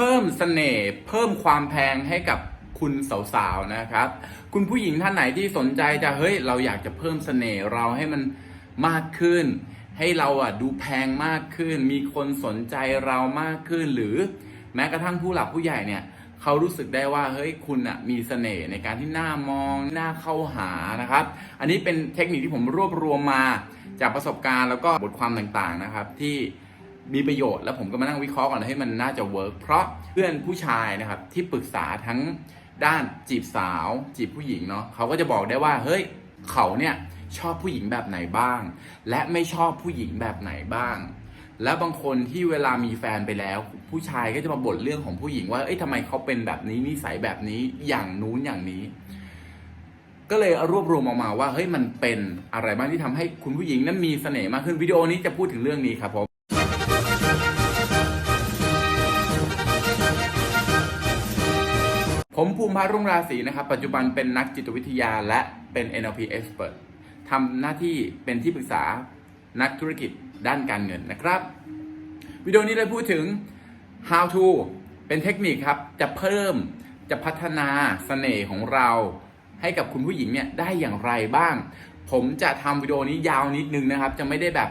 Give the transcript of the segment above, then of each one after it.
พิ่มเสน่ห์เพิ่มความแพงให้กับคุณสาวๆนะครับ คุณผู้หญิงท่านไหนที่สนใจจะเฮ้ยเราอยากจะเพิ่มเสน่ห์เราให้มันมากขึ้น ให้เราอะดูแพงมากขึ้น มีคนสนใจเรามากขึ้น หรือแม้กระทั่งผู้หลักผู้ใหญ่เนี่ยเขารู้สึกได้ว่าเฮ้ยคุณอะมีเสน่ห์ในการที่หน้ามองหน้าเข้าหานะครับ อันนี้เป็นเทคนิคที่ผมรวบรวมมาจากประสบการณ์แล้วก็บทความต่างๆนะครับที่ มีประโยชน์แล้วผมก็มานั่งวิเคราะห์ก่อนให้มันน่าจะเวิร์กเพราะเพื่อนผู้ชายนะครับที่ปรึกษาทั้งด้านจีบสาว จีบผู้หญิงเนาะเขาก็จะบอกได้ว่าเฮ้ยเขาเนี่ยชอบผู้หญิงแบบไหนบ้าง และไม่ชอบผู้หญิงแบบไหนบ้าง แล้วบางคนที่เวลามีแฟนไปแล้ว ผู้ชายก็จะมาบ่นเรื่องของผู้หญิงว่าเอ้ยทำไมเขาเป็นแบบนี้นิสัยแบบนี้อย่างนู้นอย่างนี้ ก็เลยรวบรวมออกมาว่าเฮ้ยมันเป็นอะไรบ้างที่ทำให้คุณผู้หญิงนั้นมีเสน่ห์มากขึ้นวิดีโอนี้จะพูดถึงเรื่องนี้ครับผม ผมภูมิพัฒน์รุ่งราศีนะครับ ปัจจุบันเป็นนักจิตวิทยาและเป็น NLP expert ทำหน้าที่เป็นที่ปรึกษานักธุรกิจด้านการเงินนะครับ วิดีโอนี้ได้พูดถึง how to เป็นเทคนิคครับ จะเพิ่มจะพัฒนาเสน่ห์ของเรา ให้กับคุณผู้หญิงเนี่ยได้อย่างไรบ้าง ผมจะทำวิดีโอนี้ยาวนิดนึงนะครับ จะไม่ได้แบบ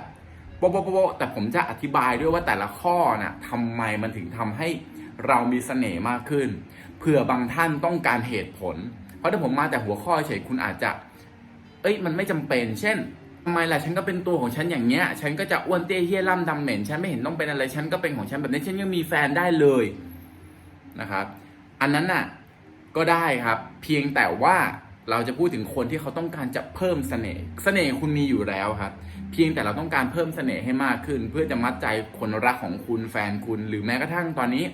โป๊ะโป๊ะโป๊ะแต่ผมจะอธิบายด้วยว่าแต่ละข้อน่ะทำไมมันถึงทำให้ เรามีเสน่ห์มากขึ้นเผื่อบางท่านต้องการเหตุผล เพราะถ้าผมมาแต่หัวข้อเฉยคุณอาจจะ เอ้ยมันไม่จำเป็น เช่นทำไมล่ะฉันก็เป็นตัวของฉันอย่างเงี้ย ฉันก็จะอ้วนเตี้ยเฮี้ยล่ำดำเหม็น ฉันไม่เห็นต้องเป็นอะไร ฉันก็เป็นของฉันแบบนี้ ฉันยังมีแฟนได้เลยนะครับ อันนั้นน่ะก็ได้ครับ เพียงแต่ว่าเราจะพูดถึงคนที่เขาต้องการจะเพิ่มเสน่ห์ เสน่ห์คุณมีอยู่แล้วครับ เพียงแต่เราต้องการเพิ่มเสน่ห์ให้มากขึ้น เพื่อจะมัดใจคนรักของคุณแฟนคุณ หรือแม้กระทั่งตอนนี้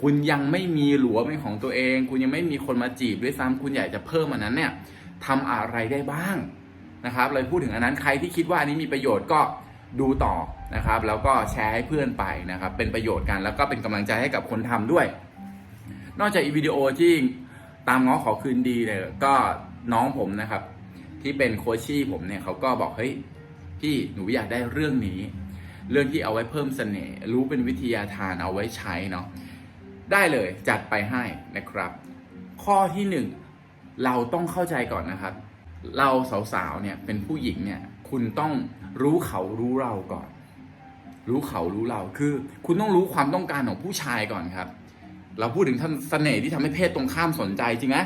คุณยังไม่มีหลัวเป็นของตัวเอง คุณยังไม่มีคนมาจีบด้วยซ้ำคุณอยากจะเพิ่มอันนั้นเนี่ยทำอะไรได้บ้างนะครับเลยพูดถึงอันนั้นใครที่คิดว่าอันนี้มีประโยชน์ก็ดูต่อนะครับ แล้วก็แชร์ให้เพื่อนไปนะครับ เป็นประโยชน์กันแล้วก็เป็นกำลังใจให้กับคนทำด้วย นอกจากอีวิดีโอที่ตามง้อขอคืนดีเนี่ยก็น้องผมนะครับ ที่เป็นโคชชี่ผมเนี่ยเขาก็บอกเฮ้ยพี่หนูอยากได้เรื่องนี้ เรื่องที่เอาไว้เพิ่มเสน่ห์รู้เป็นวิทยาทานเอาไว้ใช้เนาะ ได้เลยจัดไปให้นะครับ ข้อที่หนึ่งเราต้องเข้าใจก่อนนะครับ เราสาวๆเนี่ยเป็นผู้หญิงเนี่ยคุณต้องรู้เขารู้เราก่อน รู้เขารู้เราคือ คุณต้องรู้ความต้องการของผู้ชายก่อนครับ เราพูดถึงท่านเสน่ห์ที่ทำให้เพศตรงข้ามสนใจจริงไหม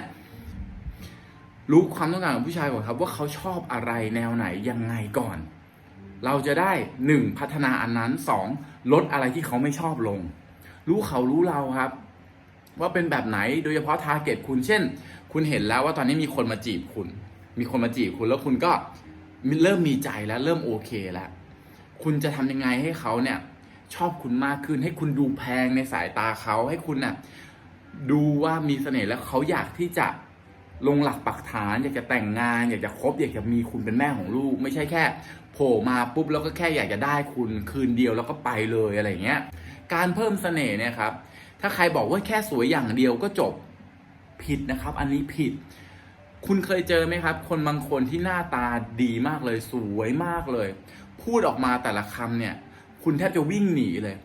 รู้ความต้องการของผู้ชายก่อนครับ ว่าเขาชอบอะไรแนวไหนยังไงก่อน เราจะได้หนึ่งพัฒนาอันนั้นสองลดอะไรที่เขาไม่ชอบลง รู้เขารู้เราครับ ว่าเป็นแบบไหนโดยเฉพาะทาร์เก็ตคุณเช่น คุณเห็นแล้วว่าตอนนี้มีคนมาจีบคุณ มีคนมาจีบคุณแล้วคุณก็เริ่มมีใจแล้วเริ่มโอเคแล้ว คุณจะทำยังไงให้เขาเนี่ย ชอบคุณมากขึ้น ให้คุณดูแพงในสายตาเขาให้คุณน่ะดูว่ามีเสน่ห์แล้วเขาอยากที่จะลงหลักปักฐานอยากจะแต่งงาน อยากจะคบอยากจะมีคุณเป็นแม่ของลูก ไม่ใช่แค่ โผล่มาปุ๊บแล้วก็แค่อยากจะได้คุณคืนเดียวแล้วก็ไปเลยอะไรอย่างเงี้ย การเพิ่มเสน่ห์เนี่ยครับ ถ้าใครบอกว่าแค่สวยอย่างเดียวก็จบผิดนะครับ อันนี้ผิด คุณเคยเจอไหมครับ คนบางคนที่หน้าตาดีมากเลย สวยมากเลย พูดออกมาแต่ละคำเนี่ย คุณแทบจะวิ่งหนีเลย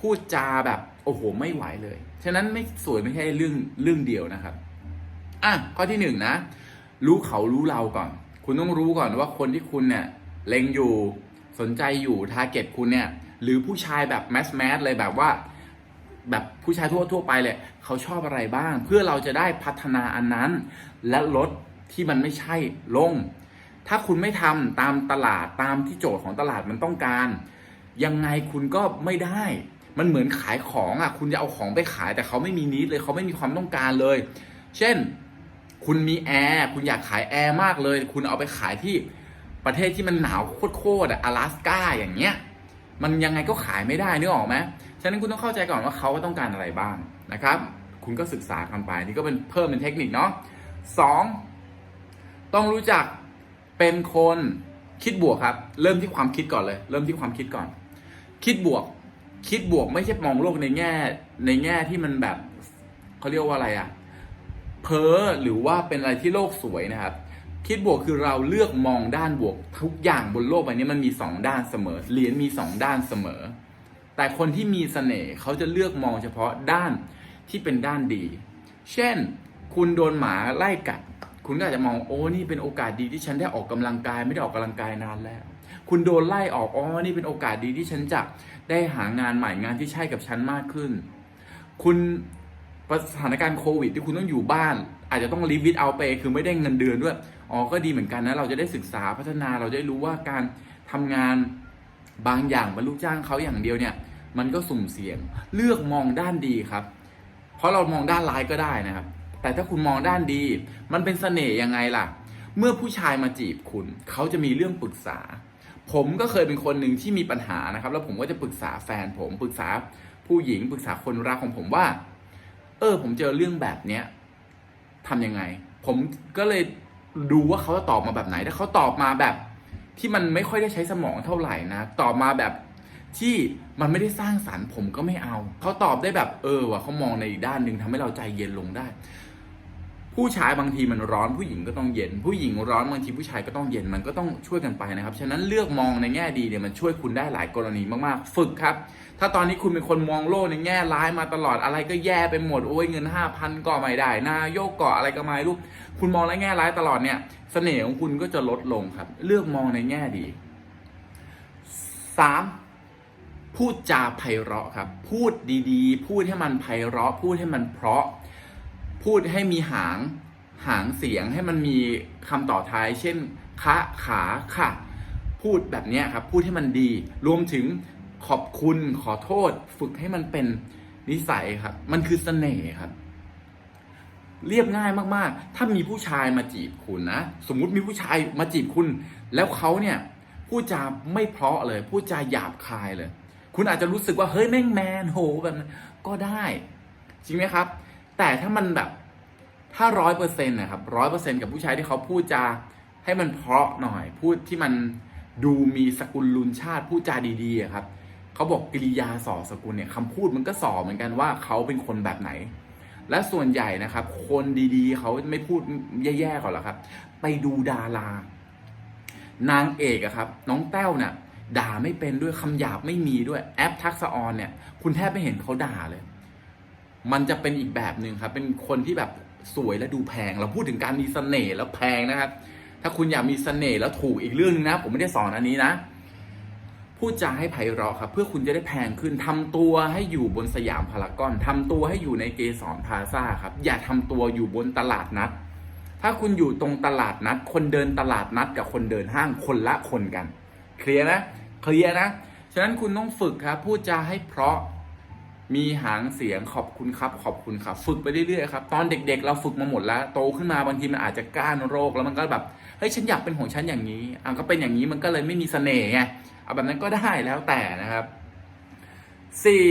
พูดจาแบบโอ้โหไม่ไหวเลย ฉะนั้นไม่สวยไม่ใช่เรื่องเรื่องเดียวนะครับ อะข้อที่หนึ่งนะ รู้เขารู้เราก่อน คุณต้องรู้ก่อนว่าคนที่คุณเนี่ยเล็งอยู่สนใจอยู่ทาร์เก็ตคุณเนี่ย หรือผู้ชายแบบแมสแมสเลยแบบว่า แบบผู้ชายทั่วทั่วไปเลยเขาชอบอะไรบ้าง เพื่อเราจะได้พัฒนาอันนั้น และลดที่มันไม่ใช่ลง ถ้าคุณไม่ทำตามตลาดตามที่โจทย์ของตลาดมันต้องการ ยังไงคุณก็ไม่ได้ มันเหมือนขายของอ่ะ คุณจะเอาของไปขายแต่เขาไม่มีนิดเลยเขาไม่มีความต้องการเลย เช่น คุณมีแอร์คุณอยากขายแอร์มากเลย คุณเอาไปขายที่ประเทศที่มันหนาวโคตรๆอะ阿拉斯ก้าอย่างเงี้ย มันยังไงก็ขายไม่ได้นึกออกไหมฉะนั้นคุณต้องเข้าใจก่อนว่าเขาต้องการอะไรบ้างนะครับ คุณก็ศึกษากันไปนี่ก็เป็นเพิ่มเป็นเทคนิคเนาะสองต้องรู้จักเป็นคนคิดบวกครับ เริ่มที่ความคิดก่อนเลย เริ่มที่ความคิดก่อน คิดบวก คิดบวกไม่ใช่มองโลกในแง่ ในแง่ที่มันแบบเขาเรียกว่าอะไรอะเพ้อหรือว่าเป็นอะไรที่โลกสวยนะครับ คิดบวกคือเราเลือกมองด้านบวก ทุกอย่างบนโลกใบนี้มันมีสองด้านเสมอเหรียญมีสองด้านเสมอ แต่คนที่มีเสน่ห์เขาจะเลือกมองเฉพาะด้านที่เป็นด้านดี เช่น คุณโดนหมาไล่กัด คุณก็อาจจะมองโอ้นี่เป็นโอกาสดีที่ฉันได้ออกกำลังกายไม่ได้ออกกำลังกายนานแล้ว คุณโดนไล่ออกอ๋อนี่เป็นโอกาสดีที่ฉันจะได้หางานใหม่งานที่ใช่กับฉันมากขึ้น คุณสถานการณ์โควิดที่คุณต้องอยู่บ้าน อาจจะต้อง live without pay คือไม่ได้เงินเดือนด้วย อ๋อก็ดีเหมือนกันนะเราจะได้ศึกษาพัฒนาเราจะได้รู้ว่าการทำงานบางอย่างเป็นลูกจ้างเขาอย่างเดียวเนี่ย มันก็สุ่มเสี่ยงเลือกมองด้านดีครับ เพราะเรามองด้านร้ายก็ได้นะครับ แต่ถ้าคุณมองด้านดี มันเป็นเสน่ห์ยังไงล่ะ เมื่อผู้ชายมาจีบคุณ เขาจะมีเรื่องปรึกษา ผมก็เคยเป็นคนหนึ่งที่มีปัญหานะครับ แล้วผมก็จะปรึกษาแฟนผมปรึกษาผู้หญิงปรึกษาคนรักของผมว่า เออ ผมเจอเรื่องแบบเนี้ยทำยังไง ผมก็เลย ดูว่าเขาจะตอบมาแบบไหน ถ้าเขาตอบมาแบบที่มันไม่ค่อยได้ใช้สมองเท่าไหร่นะ ตอบมาแบบที่มันไม่ได้สร้างสรรค์ผมก็ไม่เอา เขาตอบได้แบบเออว่ะเขามองในอีกด้านหนึ่งทำให้เราใจเย็นลงได้ ผู้ชายบางทีมันร้อนผู้หญิงก็ต้องเย็น ผู้หญิงร้อนบางทีผู้ชายก็ต้องเย็นมันก็ต้องช่วยกันไปนะครับฉะนั้นเลือกมองในแง่ดีเนี่ยมันช่วยคุณได้หลายกรณีมากๆ ฝึกครับ ถ้าตอนนี้คุณเป็นคนมองโลกในแง่ร้ายมาตลอดอะไรก็แย่ไปหมดโอ้ยเงินห้าพันก็ไม่ได้นายกเกาะอะไรก็ไม่รู้คุณมองในแง่ร้ายตลอดเนี่ยเสน่ห์ของคุณก็จะลดลงครับ เลือกมองในแง่ดีสามพูดจาไพเราะครับ พูดดีๆ พูดให้มันไพเราะ พูดให้มันเพราะ พูดให้มีหางหางเสียงให้มันมีคำต่อท้าย เช่น คะขาค่ะ พูดแบบนี้ครับ พูดให้มันดี รวมถึงขอบคุณขอโทษ ฝึกให้มันเป็นนิสัยครับ มันคือเสน่ห์ครับ เรียบง่ายมากๆ ถ้ามีผู้ชายมาจีบคุณนะ สมมุติมีผู้ชายมาจีบคุณ แล้วเขาเนี่ยพูดจาไม่เพราะเลย พูดจาหยาบคายเลย คุณอาจจะรู้สึกว่าเฮ้ยแม่งแมนโหแบบก็ได้ จริงไหมครับ แต่ถ้ามันแบบ ถ้าร้อยเปอร์เซ็นต์นะครับร้อยเปอร์เซ็นต์กับผู้ชายที่เขาพูดจาให้มันเพราะหน่อย พูดที่มันดูมีสกุลลุนชาติพูดจาดีๆครับเขาบอกกิริยาส่อสกุลเนี่ยคำพูดมันก็ส่อเหมือนกันว่าเขาเป็นคนแบบไหน และส่วนใหญ่นะครับ คนดีๆ เขาไม่พูดแย่ๆก่อนหรอกครับ ไปดูดารานางเอกอะครับ น้องแต้วเนี่ยด่าไม่เป็นด้วยคำหยาบไม่มีด้วยแอปทักษะออนเนี่ย คุณแทบไม่เห็นเขาด่าเลย มันจะเป็นอีกแบบหนึ่งครับ เป็นคนที่แบบสวยและดูแพง เราพูดถึงการมีเสน่ห์แล้วแพงนะครับ ถ้าคุณอยากมีเสน่ห์แล้วถูกอีกเรื่องนึงนะ ผมไม่ได้สอนอันนี้นะ พูดจาให้ไพเราะครับ เพื่อคุณจะได้แพงขึ้นทำตัวให้อยู่บนสยามพารากอนทำตัวให้อยู่ในเกสรพาซ่าครับ อย่าทำตัวอยู่บนตลาดนัด ถ้าคุณอยู่ตรงตลาดนัด คนเดินตลาดนัดกับคนเดินห้างคนละคนกัน เคลียร์นะ เคลียร์นะ ฉะนั้นคุณต้องฝึกครับ พูดจาให้เพราะ มีหางเสียงขอบคุณครับ ขอบคุณครับ ฝึกไปเรื่อยๆครับตอนเด็กๆ เราฝึกมาหมดแล้วโตขึ้นมาบางทีมันอาจจะก้านโรคแล้วมันก็แบบเฮ้ยฉันอยากเป็นของฉันอย่างนี้อะก็เป็นอย่างนี้มันก็เลยไม่มีเสน่ห์ไงเอาแบบนั้นก็ได้แล้วแต่นะครับสี่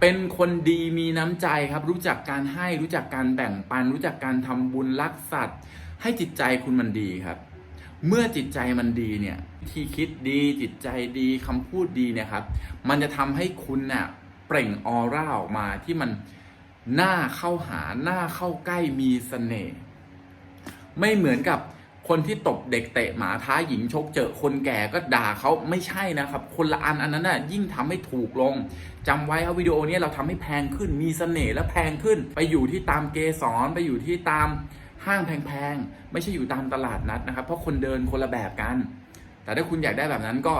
เป็นคนดีมีน้ำใจครับ รู้จักการให้รู้จักการแบ่งปัน รู้จักการทำบุญรักสัตว์ ให้จิตใจคุณมันดีครับ เมื่อจิตใจมันดีเนี่ยที่คิดดีจิตใจดีคำพูดดีเนี่ยครับ มันจะทำให้คุณน่ะ เปล่งออร่าออกมาที่มันหน่าเข้าหาหน่าเข้าใกล้มีเสน่ห์ไม่เหมือนกับคนที่ตบเด็กเตะหมาท้าหญิงชกเจอคนแก่ก็ด่าเขาไม่ใช่นะครับ คนละอันอันนั้นน่ะยิ่งทำให้ถูกลงจำไว้ครับวิดีโอนี้เราทำให้แพงขึ้นมีเสน่ห์และแพงขึ้น ไปอยู่ที่ตามเกสรไปอยู่ที่ตามห้างแพงๆ ไม่ใช่อยู่ตามตลาดนัดนะครับ เพราะคนเดินคนละแบบกัน แต่ถ้าคุณอยากได้แบบนั้นก็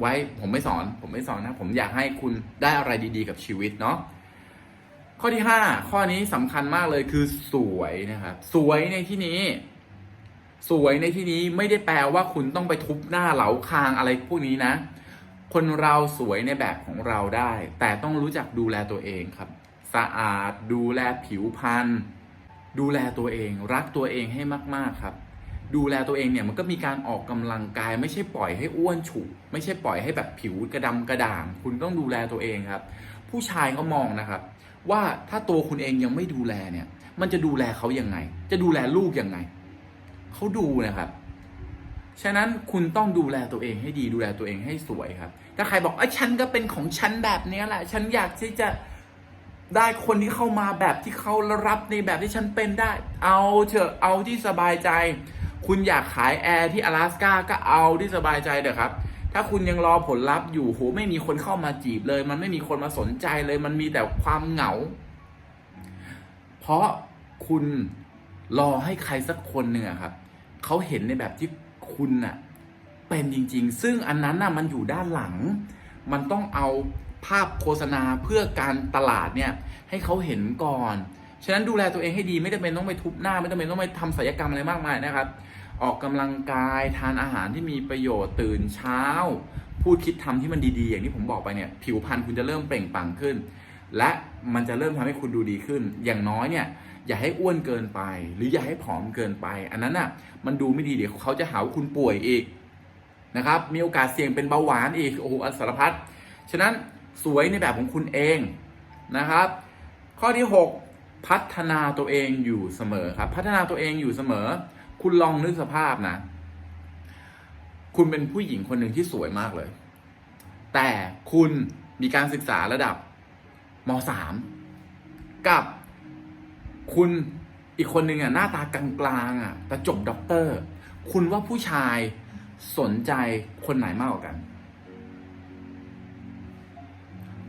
ไว้ผมไม่สอน ผมไม่สอนนะ ผมอยากให้คุณได้อะไรดีๆ กับชีวิตเนาะข้อที่5ข้อนี้สำคัญมากเลยคือสวยนะครับสวยในที่นี้ สวยในที่นี้ไม่ได้แปลว่าคุณต้องไปทุบหน้าเหลาคางอะไรพวกนี้นะ คนเราสวยในแบบของเราได้ แต่ต้องรู้จักดูแลตัวเองครับ สะอาดดูแลผิวพรรณดูแลตัวเอง รักตัวเองให้มาก ๆครับ ดูแลตัวเองเนี่ยมันก็มีการออกกำลังกาย ไม่ใช่ปล่อยให้อ้วนฉุไม่ใช่ปล่อยให้แบบผิวกระดำกระด่าง คุณต้องดูแลตัวเองครับ ผู้ชายเขามองนะครับ ว่าถ้าตัวคุณเองยังไม่ดูแลเนี่ย มันจะดูแลเขายังไง จะดูแลลูกยังไงเขาดูนะครับฉะนั้นคุณต้องดูแลตัวเองให้ดีดูแลตัวเองให้สวยครับ ถ้าใครบอกไอ้ฉันก็เป็นของฉันแบบนี้แหละ ฉันอยากที่จะได้คนที่เข้ามาแบบที่เขารับในแบบที่ฉันเป็นได้ เอาเถอะเอาที่สบายใจ คุณอยากขายแอร์ที่阿拉斯าก็เอาที่สบายใจเถอะครับ ถ้าคุณยังรอผลลัพธ์อยู่โหไม่มีคนเข้ามาจีบเลย มันไม่มีคนมาสนใจเลย มันมีแต่ความเหงา เพราะคุณรอให้ใครสักคนหนึ่งอะครับเขาเห็นในแบบที่คุณน่ะ เป็นจริง ๆ ซึ่งอันนั้นน่ะมันอยู่ด้านหลัง มันต้องเอาภาพโฆษณาเพื่อการตลาดเนี่ย ให้เขาเห็นก่อน ฉะนั้นดูแลตัวเองให้ดีไม่จำเป็นต้องไปทุบหน้า ไม่จำเป็นต้องไปทำศัลยกรรมอะไรมากมายนะครับ ออกกำลังกายทานอาหารที่มีประโยชน์ตื่นเช้า พูดคิดทำที่มันดีๆ อย่างที่ผมบอกไปเนี่ยผิวพรรณคุณจะเริ่มเปล่งปลั่งขึ้น และมันจะเริ่มทำให้คุณดูดีขึ้น อย่างน้อยเนี่ยอย่าให้อ้วนเกินไป หรืออย่าให้ผอมเกินไป อันนั้นอะมันดูไม่ดีเดี๋ยวเขาจะหาว่าคุณป่วยอีกนะครับมีโอกาสเสี่ยงเป็นเบาหวานอีกโอ้โหอันสารพัดฉะนั้นสวยในแบบของคุณเองนะครับ ข้อที่ 6 พัฒนาตัวเองอยู่เสมอครับ พัฒนาตัวเองอยู่เสมอ คุณลองนึกสภาพนะ คุณเป็นผู้หญิงคนหนึ่งที่สวยมากเลย แต่คุณมีการศึกษาระดับม .3 กับคุณอีกคนหนึ่งอะหน้าตากลางๆอะแต่จบด็อกเตอร์ คุณว่าผู้ชายสนใจคนไหนมากกว่ากัน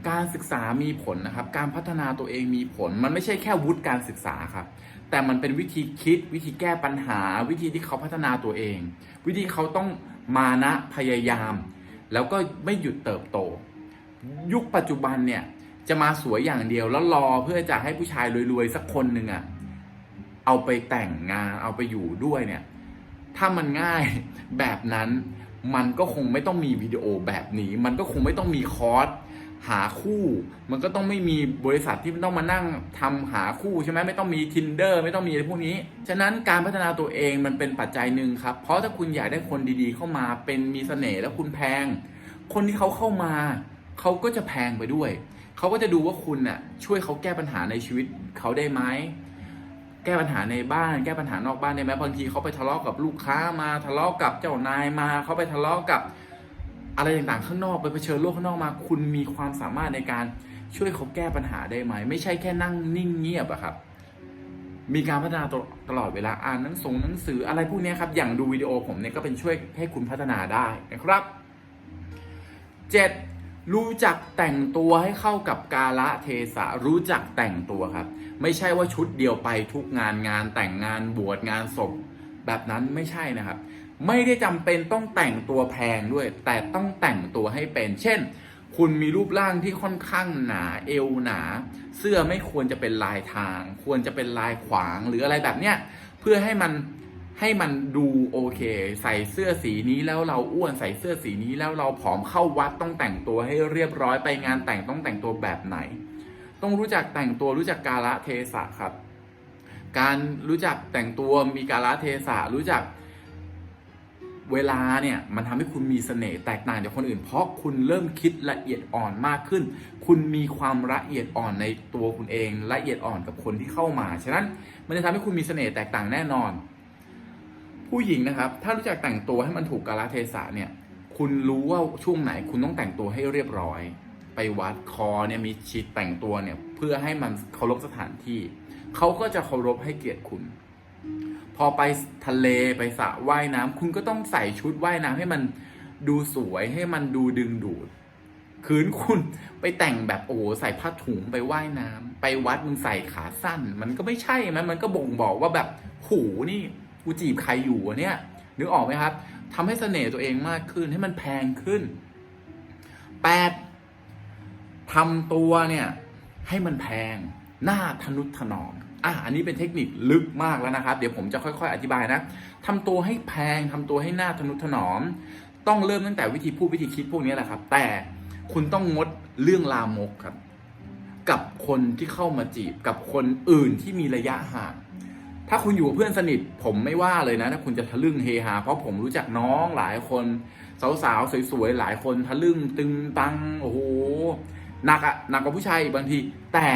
การศึกษามีผลนะครับ การพัฒนาตัวเองมีผล มันไม่ใช่แค่วุฒิการศึกษาครับ แต่มันเป็นวิธีคิด วิธีแก้ปัญหา วิธีที่เขาพัฒนาตัวเอง วิธีเขาต้องมานะพยายาม แล้วก็ไม่หยุดเติบโต ยุคปัจจุบันเนี่ยจะมาสวยอย่างเดียวแล้วรอเพื่อจะให้ผู้ชายรวยๆสักคนหนึ่งอะ่ะเอาไปแต่งงานเอาไปอยู่ด้วยเนี่ย ถ้ามันง่ายแบบนั้น มันก็คงไม่ต้องมีวิดีโอแบบนี้ มันก็คงไม่ต้องมีคอร์ส หาคู่ มันก็ต้องไม่มีบริษัทที่ต้องมานั่งทำหาคู่ใช่ไหมไม่ต้องมี tinder ไม่ต้องมีอะไรพวกนี้ ฉะนั้นการพัฒนาตัวเองมันเป็นปัจจัยหนึ่งครับ เพราะถ้าคุณอยากได้คนดีๆ เข้ามาเป็นมีเสน่ห์แล้วคุณแพง คนที่เขาเข้ามาเขาก็จะแพงไปด้วย เขาก็จะดูว่าคุณน่ะช่วยเขาแก้ปัญหาในชีวิตเขาได้ไหมแก้ปัญหาในบ้านแก้ปัญหานอกบ้านได้ไหมบางทีเขาไปทะเลาะกับลูกค้ามาทะเลาะกับเจ้านายมาเขาไปทะเลาะกับ อะไรต่างๆข้างนอกไปเผชิญโลกข้างนอกมา คุณมีความสามารถในการช่วยเขาแก้ปัญหาได้ไหม ไม่ใช่แค่นั่งนิ่งเงียบอะครับ มีการพัฒนาตลอดเวลาอ่านหนังสงหนังสืออะไรพวกนี้ครับ อย่างดูวิดีโอผมเนี่ยก็เป็นช่วยให้คุณพัฒนาได้นะครับ 7. รู้จักแต่งตัวให้เข้ากับกาละเทศะรู้จักแต่งตัวครับ ไม่ใช่ว่าชุดเดียวไปทุกงานงานแต่งงานบวชงานศพแบบนั้นไม่ใช่นะครับ ไม่ได้จำเป็นต้องแต่งตัวแพงด้วย แต่ต้องแต่งตัวให้เป็น เช่น คุณมีรูปร่างที่ค่อนข้างหนาเอวหนา เสื้อไม่ควรจะเป็นลายทาง ควรจะเป็นลายขวางหรืออะไรแบบเนี้ยเพื่อให้มันให้มันดูโอเค ใส่เสื้อสีนี้แล้วเราอ้วนใส่เสื้อสีนี้แล้วเราผอมเข้าวัดต้องแต่งตัวให้เรียบร้อยไปงานแต่งต้องแต่งตัวแบบไหน ต้องรู้จักแต่งตัวรู้จักกาละเทศะครับ การรู้จักแต่งตัวมีกาละเทศะรู้จัก เวลาเนี่ยมันทำให้คุณมีเสน่ห์แตกต่างจากคนอื่น เพราะคุณเริ่มคิดละเอียดอ่อนมากขึ้น คุณมีความละเอียดอ่อนในตัวคุณเอง ละเอียดอ่อนกับคนที่เข้ามา ฉะนั้นมันจะทำให้คุณมีเสน่ห์แตกต่างแน่นอน ผู้หญิงนะครับ ถ้ารู้จักแต่งตัวให้มันถูกกาลเทศะเนี่ยคุณรู้ว่าช่วงไหนคุณต้องแต่งตัวให้เรียบร้อย ไปวัดคอเนี่ยมีชิดแต่งตัวเนี่ยเพื่อให้มันเคารพสถานที่ เขาก็จะเคารพให้เกียรติคุณ พอไปทะเลไปสระว่ายน้ำคุณก็ต้องใส่ชุดว่ายน้ำให้มันดูสวยให้มันดูดึงดูด คืนคุณไปแต่งแบบโอ้โหใส่ผ้าถุงไปว่ายน้ำไปวัดมึงใส่ขาสั้น มันก็ไม่ใช่ไหมมันก็บ่งบอกว่าแบบหูนี่กูจีบใครอยู่เนี่ยนึกออกไหมครับทำให้เสน่ห์ตัวเองมากขึ้นให้มันแพงขึ้นแปดทำตัวเนี่ยให้มันแพงหน้าทนุถนอม อะอันนี้เป็นเทคนิคลึกมากแล้วนะครับ เดี๋ยวผมจะค่อยๆ อธิบายนะทำตัวให้แพงทำตัวให้หน้าทนุถนอม ต้องเริ่มตั้งแต่วิธีพูดวิธีคิดพวกนี้แหละครับ แต่คุณต้องงดเรื่องลามกครับ กับคนที่เข้ามาจีบกับคนอื่นที่มีระยะห่างถ้าคุณอยู่กับเพื่อนสนิท ผมไม่ว่าเลยนะ ถ้าคุณจะทะลึ่งเฮฮาเพราะผมรู้จักน้องหลายคนสาวๆสวยๆหลายคนทะลึ่งตึงตังโอ้โหหนักอะหนักกว่าผู้ชายบางที แต่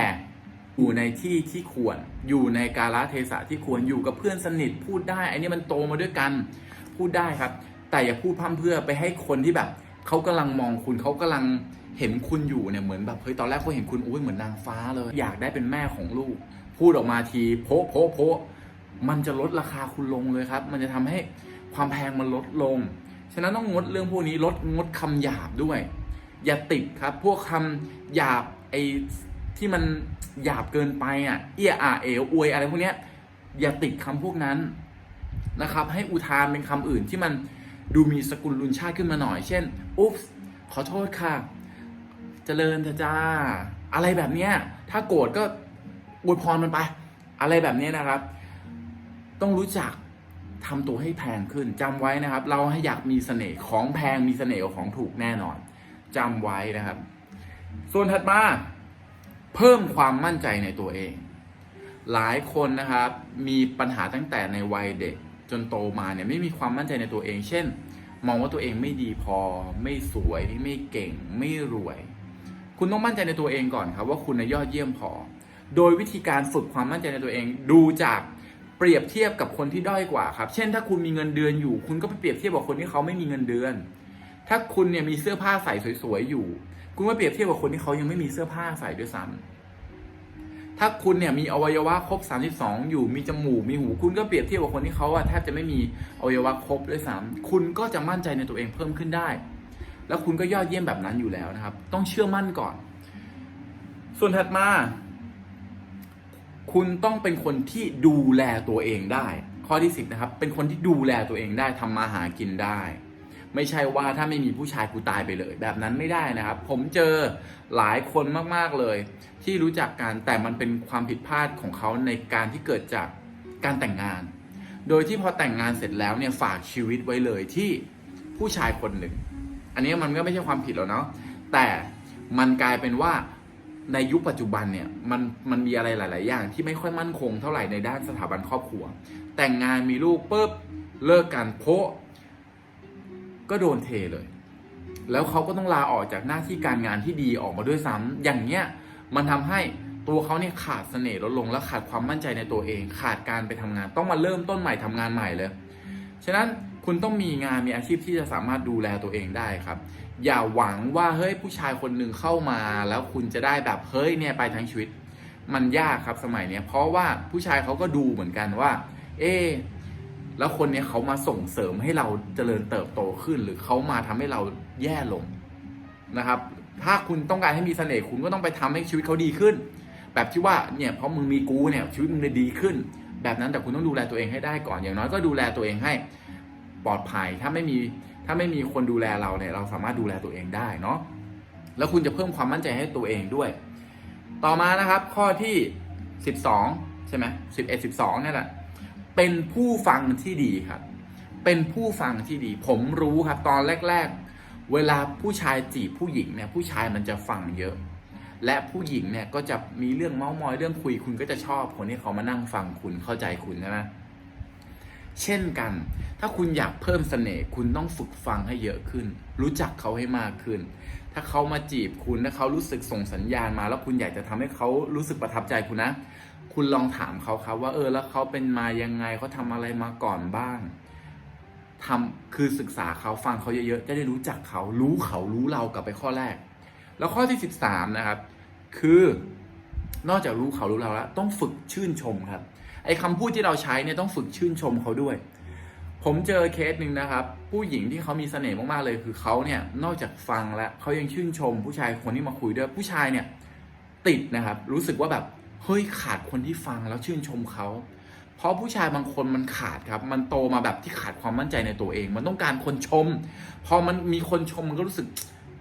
อยู่ในที่ที่ควร อยู่ในกาลเทศะที่ควร อยู่กับเพื่อนสนิท พูดได้ อันนี้มันโตมาด้วยกัน พูดได้ครับ แต่อย่าพูดพร่ำเพื่อไปให้คนที่แบบ เขากำลังมองคุณ เขากำลังเห็นคุณอยู่เนี่ย เหมือนแบบเฮ้ย ตอนแรกเขาเห็นคุณ อุ้ย เหมือนนางฟ้าเลย อยากได้เป็นแม่ของลูก พูดออกมาทีโพะโพะโพะมันจะลดราคาคุณลงเลยครับ มันจะทำให้ความแพงมันลดลง ฉะนั้นต้องงดเรื่องพวกนี้ ลดงดคำหยาบด้วย อย่าติดครับ พวกคำหยาบไอ ที่มันหยาบเกินไปอะ เอียอาเออวยอะไรพวกเนี้ยอย่าติดคำพวกนั้นนะครับ ให้อุทานเป็นคำอื่นที่มันดูมีสกุลลุนชาติขึ้นมาหน่อย เช่น อุ๊บขอโทษค่ะเจริญเถอะจ้า อะไรแบบเนี้ย ถ้าโกรธก็อวยพรมันไป อะไรแบบนี้นะครับ ต้องรู้จักทำตัวให้แพงขึ้นจำไว้นะครับ เราให้อยากมีเสน่ห์ของแพงมีเสน่ห์ของถูกแน่นอนจำไว้นะครับ ส่วนถัดมา เพิ่มความมั่นใจในตัวเอง หลายคนนะครับมีปัญหาตั้งแต่ในวัยเด็กจนโตมาเนี่ยไม่มีความมั่นใจในตัวเอง เช่น มองว่าตัวเองไม่ดีพอ ไม่สวย ไม่เก่ง ไม่รวย คุณต้องมั่นใจในตัวเองก่อนครับ ว่าคุณน่ะยอดเยี่ยมพอ โดยวิธีการฝึกความมั่นใจในตัวเองดูจากเปรียบเทียบกับคนที่ด้อยกว่าครับ เช่น ถ้าคุณมีเงินเดือนอยู่ คุณก็ไปเปรียบเทียบกับคนที่เขาไม่มีเงินเดือน ถ้าคุณเนี่ยมีเสื้อผ้าใส่สวยๆอยู่ คุณก็เปรียบเทียบกับคนที่เขายังไม่มีเสื้อผ้าใส่ด้วยซ้ำถ้าคุณเนี่ยมีอวัยวะครบ 32 อยู่มีจมูกมีหู คุณก็เปรียบเทียบกับคนที่เขาอะแทบจะไม่มีอวัยวะครบด้วยซ้ำคุณก็จะมั่นใจในตัวเองเพิ่มขึ้นได้ แล้วคุณก็ยอดเยี่ยมแบบนั้นอยู่แล้วนะครับ ต้องเชื่อมั่นก่อน ส่วนถัดมา คุณต้องเป็นคนที่ดูแลตัวเองได้ ข้อที่สิบนะครับ เป็นคนที่ดูแลตัวเองได้ทำมาหากินได้ ไม่ใช่ว่าถ้าไม่มีผู้ชายกูตายไปเลย แบบนั้นไม่ได้นะครับ ผมเจอหลายคนมากๆเลย ที่รู้จักกันแต่มันเป็นความผิดพลาดของเขาในการที่เกิดจากการแต่งงาน โดยที่พอแต่งงานเสร็จแล้วเนี่ยฝากชีวิตไว้เลยที่ผู้ชายคนหนึ่ง อันนี้มันก็ไม่ใช่ความผิดหรอกเนาะแต่มันกลายเป็นว่าในยุคปัจจุบันเนี่ยมันมันมีอะไรหลาย ๆ อย่างที่ไม่ค่อยมั่นคงเท่าไหร่ในด้านสถาบันครอบครัว แต่งงานมีลูกปุ๊บเลิกกันโพะ ก็โดนเทเลย แล้วเขาก็ต้องลาออกจากหน้าที่การงานที่ดีออกมาด้วยซ้ำอย่างเนี้ยมันทำให้ตัวเขาเนี่ยขาดเสน่ห์ลดลงและขาดความมั่นใจในตัวเอง ขาดการไปทำงาน ต้องมาเริ่มต้นใหม่ทำงานใหม่เลย ฉะนั้นคุณต้องมีงานมีอาชีพที่จะสามารถดูแลตัวเองได้ครับ อย่าหวังว่าเฮ้ยผู้ชายคนหนึ่งเข้ามา แล้วคุณจะได้แบบเฮ้ยเนี่ยไปทั้งชีวิต มันยากครับสมัยเนี้ยเพราะว่าผู้ชายเขาก็ดูเหมือนกันว่า เอ๊ แล้วคนเนี้ยเขามาส่งเสริมให้เราเจริญเติบโตขึ้น หรือเขามาทำให้เราแย่ลงนะครับ ถ้าคุณต้องการให้มีเสน่ห์คุณก็ต้องไปทำให้ชีวิตเขาดีขึ้น แบบที่ว่าเนี่ยเพราะมึงมีกูเนี่ยชีวิตมึงเลยดีขึ้น แบบนั้นแต่คุณต้องดูแลตัวเองให้ได้ก่อนอย่างน้อยก็ดูแลตัวเองให้ปลอดภัยถ้าไม่มีถ้าไม่มีคนดูแลเราเนี่ยเราสามารถดูแลตัวเองได้เนาะแล้วคุณจะเพิ่มความมั่นใจให้ตัวเองด้วย ต่อมานะครับข้อที่ 12 ใช่ไหม11 12เนี่ยแหละ เป็นผู้ฟังที่ดีครับ เป็นผู้ฟังที่ดี ผมรู้ครับตอนแรก ๆ เวลาผู้ชายจีบผู้หญิงเนี่ยผู้ชายมันจะฟังเยอะ และผู้หญิงเนี่ยก็จะมีเรื่องเมาส์มอยเรื่องคุยคุณก็จะชอบคนที่เขามานั่งฟังคุณเข้าใจคุณใช่ไหมเช่นกัน ถ้าคุณอยากเพิ่มเสน่ห์คุณต้องฝึกฟังให้เยอะขึ้น รู้จักเขาให้มากขึ้น ถ้าเขามาจีบคุณถ้าเขารู้สึกส่งสัญญาณมา แล้วคุณอยากจะทำให้เขารู้สึกประทับใจคุณนะ คุณลองถามเขาครับว่าเออแล้วเขาเป็นมายังไงเขาทำอะไรมาก่อนบ้างทำคือศึกษาเขาฟังเขาเยอะๆจะได้รู้จักเขารู้เขารู้เรากลับไปข้อแรก แล้วข้อที่ 13 นะครับ คือนอกจากรู้เขารู้เราแล้ว ต้องฝึกชื่นชมครับ ไอ้คำพูดที่เราใช้เนี่ยต้องฝึกชื่นชมเขาด้วย ผมเจอเคสหนึ่งนะครับ ผู้หญิงที่เขามีเสน่ห์มากๆเลยคือเขาเนี่ยนอกจากฟังแล้วเขายังชื่นชม ผู้ชายคนที่มาคุยด้วยผู้ชายเนี่ยติดนะครับ รู้สึกว่าแบบ เฮ้ยขาดคนที่ฟังแล้วชื่นชมเขาเพราะผู้ชายบางคนมันขาดครับ มันโตมาแบบที่ขาดความมั่นใจในตัวเอง มันต้องการคนชม พอมันมีคนชมมันก็รู้สึก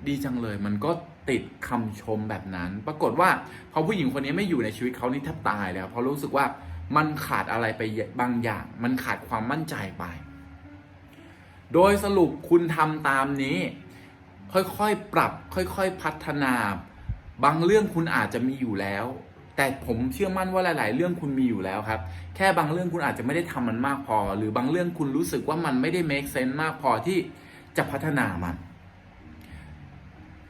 ดีจังเลย มันก็ติดคำชมแบบนั้น ปรากฏว่าพอผู้หญิงคนนี้ไม่อยู่ในชีวิตเขานี่แทบตายแล้วเพราะรู้สึกว่ามันขาดอะไรไปบางอย่าง มันขาดความมั่นใจไป โดยสรุปคุณทำตามนี้ ค่อยๆปรับ ค่อยๆพัฒนา บางเรื่องคุณอาจจะมีอยู่แล้ว แต่ผมเชื่อมั่นว่าหลาย ๆ เรื่องคุณมีอยู่แล้วครับ แค่บางเรื่องคุณอาจจะไม่ได้ทำมันมากพอ หรือบางเรื่องคุณรู้สึกว่ามันไม่ได้ make sense มากพอที่จะพัฒนามัน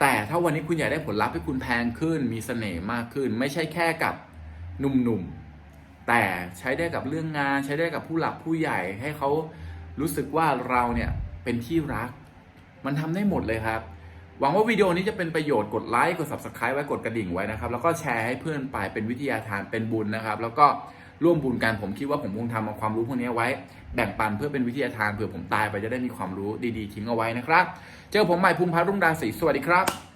แต่ถ้าวันนี้คุณอยากได้ผลลัพธ์ให้คุณแพงขึ้น มีเสน่ห์มากขึ้น ไม่ใช่แค่กับหนุ่ม ๆ แต่ใช้ได้กับเรื่องงาน ใช้ได้กับผู้หลักผู้ใหญ่ให้เขารู้สึกว่าเราเนี่ยเป็นที่รัก มันทำได้หมดเลยครับ หวังว่าวิดีโอนี้จะเป็นประโยชน์กดไลค์กด subscribe ไว้กดกระดิ่งไว้นะครับ แล้วก็แชร์ให้เพื่อนไปเป็นวิทยาทานเป็นบุญนะครับ แล้วก็ร่วมบุญกันผมคิดว่าผมคงทำเอาความรู้พวกนี้ไว้ แบ่งปันเพื่อเป็นวิทยาทานเผื่อผมตายไปจะได้มีความรู้ดีๆทิ้งเอาไว้นะครับ เจอผมใหม่ภูมิพัฒน์รุ่งดาศรีสวัสดีครับ